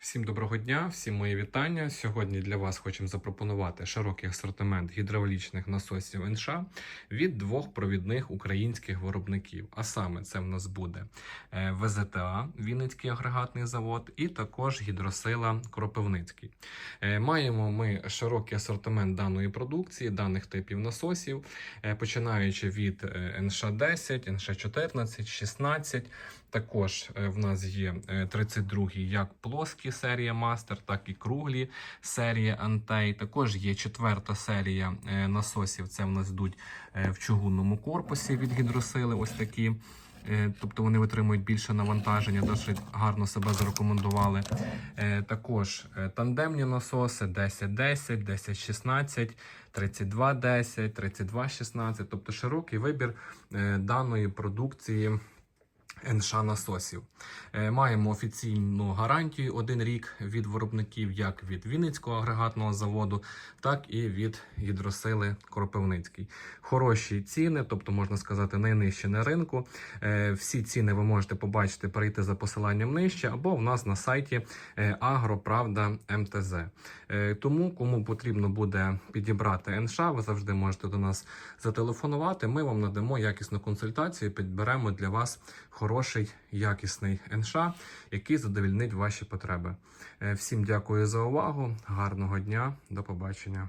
Всім доброго дня, всім мої вітання. Сьогодні для вас хочемо запропонувати широкий асортимент гідравлічних насосів НШ від двох провідних українських виробників. А саме це в нас буде е, ВЗТА Вінницький агрегатний завод і також гідросила Кропивницький. Е, Маємо ми широкий асортимент даної продукції, даних типів насосів, е, починаючи від НШ 10, НШ 14, 16. Також в нас є 32-й як плоскі серія Мастер, так і круглі серія Антей. Також є четверта серія е, насосів. Це в нас йдуть е, в чугунному корпусі від гідросили. Ось такі. Е, Тобто вони витримують більше навантаження, досить гарно себе зарекомендували. Також тандемні насоси 10-10, 10-16, 32-10, 32-16, тобто широкий вибір даної продукції. НШ насосів. Е, Маємо офіційну гарантію один рік від виробників, як від Вінницького агрегатного заводу, так і від гідросили Кропивницький. Хороші ціни, тобто можна сказати, найнижчі на ринку. Е, Всі ціни ви можете побачити, перейти за посиланням нижче, або в нас на сайті е, Агроправда МТЗ. Тому, кому потрібно буде підібрати НШ, ви завжди можете до нас зателефонувати. Ми вам надамо якісну консультацію, підберемо для вас хороший якісний НШ, який задовільнить ваші потреби. Е, Всім дякую за увагу. Гарного дня, до побачення.